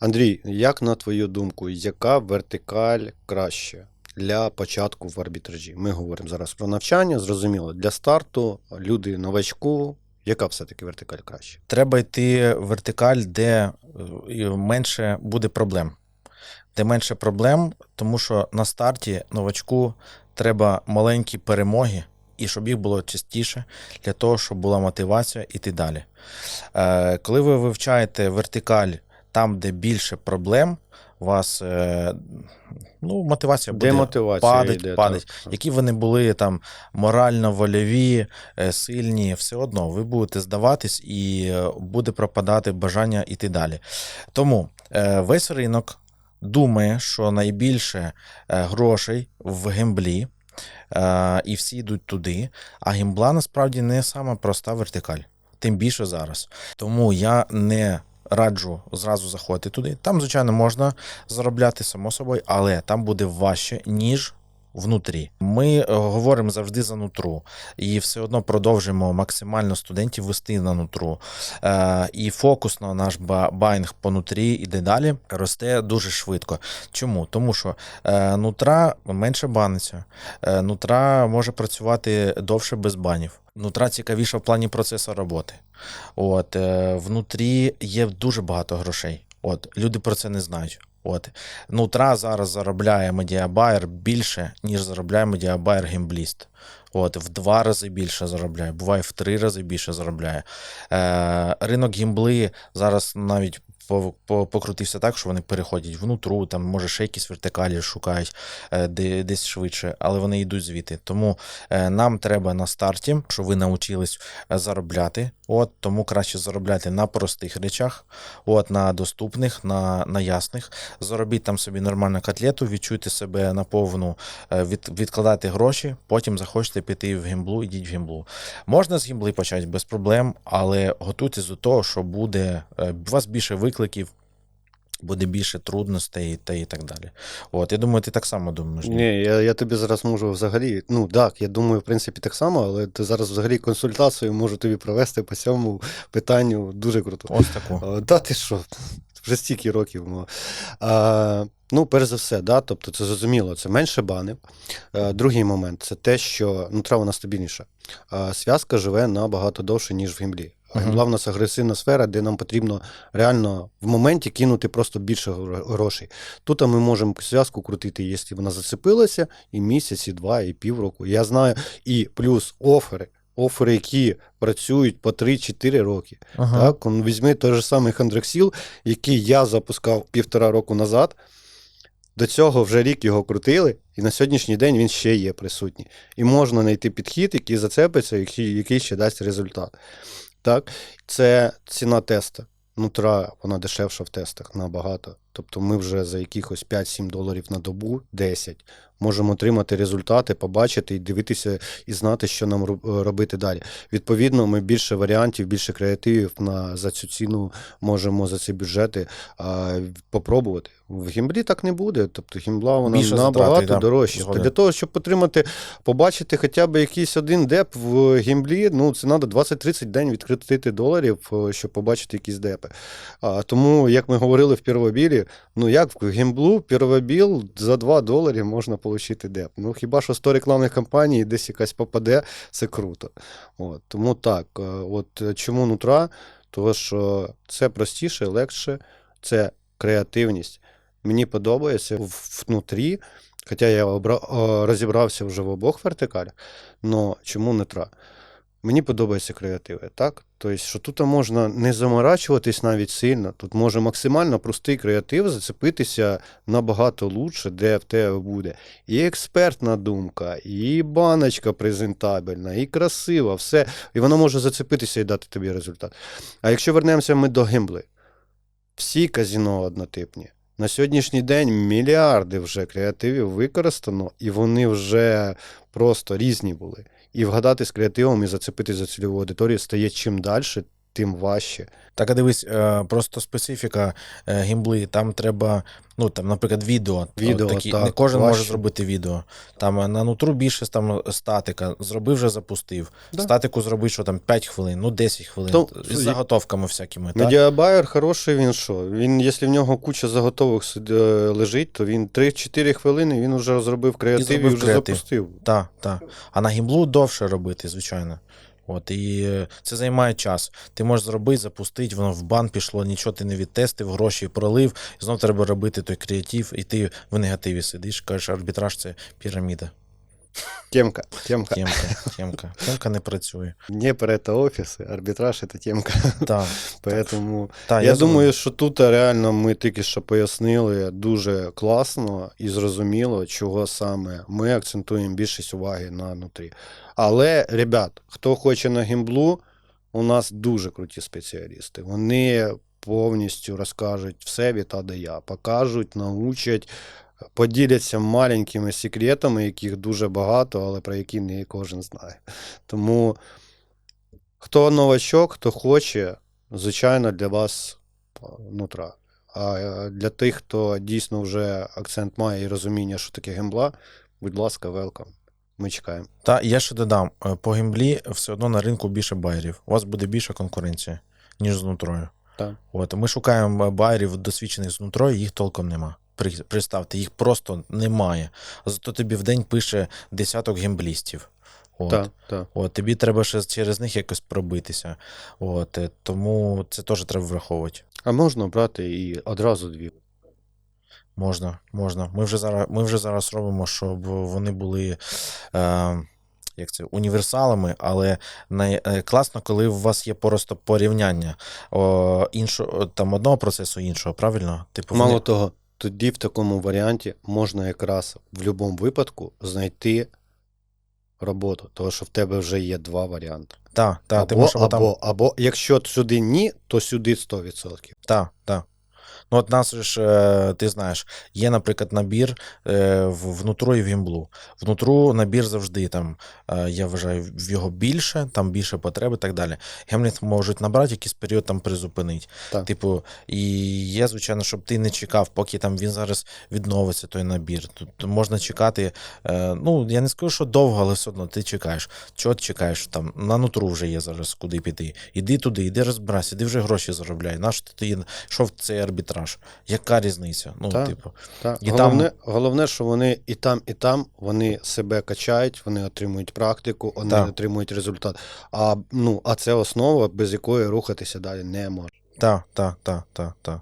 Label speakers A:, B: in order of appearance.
A: Андрій, як на твою думку, яка вертикаль краще для початку в арбітражі? Ми говоримо зараз про навчання, зрозуміло, для старту, люди новачку, яка все-таки вертикаль краще?
B: Треба йти в вертикаль, де е, менше буде проблем. Де менше проблем, тому що на старті новачку треба маленькі перемоги, і щоб їх було частіше, для того, щоб була мотивація іти далі. Е, коли ви вивчаєте вертикаль там, де більше проблем, у вас е, ну, мотивація буде
A: Демотивація
B: падать,
A: йде,
B: падать.
A: так.
B: Які вони були там морально вольові, е, сильні, все одно ви будете здаватись і е, буде пропадати бажання йти далі. Тому весь ринок думає, що найбільше грошей в гемблі, і всі йдуть туди. А гембла насправді не сама проста вертикаль, тим більше зараз. Тому я не раджу зразу заходити туди. Там, звичайно, можна заробляти само собою, але там буде важче, ніж. Внутрі ми е, говоримо завжди за нутру, і все одно продовжуємо максимально студентів вести на нутру. Е, і фокус на наш байнг по нутрі іде далі, росте дуже швидко. Чому? Тому що е, нутра менше баниться, е, нутра може працювати довше без банів. Нутра цікавіша в плані процесу роботи. От, е, внутрі є дуже багато грошей. От, люди про це не знають. От. Нутра зараз заробляє медіабайер більше, ніж заробляє медіабайер гембліст. От, в два рази більше заробляє, буває в три рази більше заробляє. Е, ринок гімбли зараз навіть покрутився так, що вони переходять внутру, там, може, ще якісь вертикалі шукають е, де, десь швидше, але вони йдуть звідти. Тому е, нам треба на старті, щоб ви навчились е, заробляти. От, тому краще заробляти на простих речах, от, на доступних, на, на ясних. Заробіть там собі нормальну котлету, відчуйте себе наповну, від, відкладати гроші, потім захочете піти в гімблу, ідіть в гімблу. Можна з гімбли почати без проблем, але готуйтесь до того, що буде вас більше викликів, буде більше трудностей та і так далі. От, я думаю, ти так само думаєш. ні?
A: Я, я тобі зараз можу взагалі. Ну так, я думаю, в принципі, так само, але ти зараз взагалі консультацію можу тобі провести по цьому питанню дуже круто.
B: Ось таку.
A: А, Та ти що? Вже стільки років. ну. А, ну, перш за все, да, тобто це зрозуміло, це менше бани. А, другий момент це те, що ну, трава вона стабільніша. А, зв'язка живе набагато довше, ніж в гімблі. А
B: Мгм.
A: В нас агресивна сфера, де нам потрібно реально в моменті кинути просто більше грошей. Тут ми можемо зв'язку крутити, якщо вона зацепилася, і місяць, і два, і півроку. Я знаю, і плюс офери. Офери, які працюють по 3-4 роки.
B: Ага.
A: Так, он візьми той же самий Хандрексіл, який я запускав півтора року назад. До цього вже рік його крутили, і на сьогоднішній день він ще є присутній. І можна знайти підхід, який зацепиться, який, який ще дасть результат. Так, це ціна теста. Нутра, вона дешевша в тестах набагато. Тобто ми вже за якихось 5-7 доларів на добу, 10, можемо отримати результати, побачити і дивитися і знати, що нам робити далі. Відповідно, ми більше варіантів, більше креативів на, за цю ціну можемо за ці бюджети а, попробувати. В гімблі так не буде. Тобто гімбла вона
B: Більше
A: набагато
B: затрати, да,
A: дорожча.
B: згоден.
A: Для того, щоб отримати, побачити хоча б якийсь один деп в гімблі, ну це треба 20-30 день відкрити доларів, е, щоб побачити якісь депи. А, тому, як ми говорили в первобілі, ну як в гімблу первобіл за 2 долари можна отримати деп. Ну хіба що 100 рекламних кампаній десь якась попаде, це круто. От, тому так, е, от е, чому нутра? Тому що це простіше, легше, це креативність. Мені подобається внутрі, хоча я розібрався вже в обох вертикалях, але чому нутра? Мені подобаються креативи, так? Тобто, що тут можна не заморачуватись навіть сильно, тут може максимально простий креатив зацепитися набагато лучше, де в тебе буде. І експертна думка, і баночка презентабельна, і красива, все. І воно може зацепитися і дати тобі результат. А якщо вернемося ми до гембли, всі казіно однотипні. На сьогоднішній день мільярди вже креативів використано, і вони вже просто різні були. І вгадати з креативом і зацепити за цільову аудиторію стає чим далі, тим важче.
B: Так, а дивись, е, просто специфіка е, гімбли, там треба, ну там, наприклад, відео.
A: Відео,
B: такі,
A: так,
B: не кожен може зробити відео. Там е, на нутру більше там статика. Зробив вже запустив.
A: Да.
B: Статику зробив, що там 5 хвилин, ну 10 хвилин.
A: То-
B: з заготовками всякими.
A: Медіабайер хороший, він що? Він, якщо в нього куча заготовок е, лежить, то він 3-4 хвилини він вже зробив креатив і,
B: зробив
A: вже
B: креатив.
A: запустив.
B: Так, так. А на гімблу довше робити, звичайно. От, і е, це займає час. Ти можеш зробити, запустити, воно в бан пішло, нічого ти не відтестив, гроші пролив, і знов треба робити той креатив, і ти в негативі сидиш, кажеш, арбітраж це піраміда.
A: Темка, темка.
B: Темка, темка. Темка не працює.
A: Дніпр это офіси, арбітраж это темка.
B: Так,
A: Поэтому
B: та,
A: я,
B: згоден.
A: думаю, що тут реально ми тільки що пояснили дуже класно і зрозуміло, чого саме ми акцентуємо більшість уваги на нутрі. Але, ребят, хто хоче на гімблу, у нас дуже круті спеціалісти. Вони повністю розкажуть все від А до Я, покажуть, научать, поділяться маленькими секретами, яких дуже багато, але про які не кожен знає. Тому хто новачок, хто хоче, звичайно, для вас нутра. А е, для тих, хто дійсно вже акцент має і розуміння, що таке гембла, будь ласка, велкам. Ми чекаємо.
B: Та я ще додам: е, по гімблі все одно на ринку більше байерів. У вас буде більша конкуренція, ніж з нутрою.
A: Так.
B: От, ми шукаємо е, байерів досвідчених з нутрою, їх толком нема. При- Представте, їх просто немає. Зато тобі в день пише десяток гімблістів. От.
A: Так, так.
B: От, тобі треба ще через них якось пробитися. От, е, тому це теж треба враховувати.
A: А можна брати і одразу дві.
B: Можна, можна. Ми вже зараз, ми вже зараз робимо, щоб вони були. Е, як це, універсалами, але най, е, класно, коли у вас є просто порівняння о, іншого, там одного процесу іншого, правильно? Типу, вони-
A: Мало того, тоді в такому варіанті можна якраз в будь-якому випадку знайти роботу, тому що в тебе вже є два варіанти.
B: Так, так,
A: або,
B: ти можеш
A: або,
B: там,
A: або якщо сюди ні, то сюди 100%.
B: Так, та. Ну, от нас ж, е, ти знаєш, є, наприклад, набір е, в- внутру і в гімблу. Внутру набір завжди там, е, я вважаю, в його більше, там більше потреби і так далі. Гемліт можуть набрати якийсь період там призупинить.
A: Так.
B: Типу, і є, звичайно, щоб ти не чекав, поки там він зараз відновиться, той набір. Тут можна чекати. Ну, я не скажу, що довго, але все одно ти чекаєш. Чого ти чекаєш? Там на нутру вже є зараз куди піти. Іди туди, іди розбирайся, іди вже гроші заробляй. Наш ти йшов цей арбітраж? Яка різниця? Ну,
A: Так.
B: типу,
A: Так.
B: І
A: Головне, головне, що вони і там, і там вони себе качають, вони отримують практику, вони
B: Так.
A: отримують результат. А, ну, а це основа, без якої рухатися далі не може.
B: так, так, так, так, так.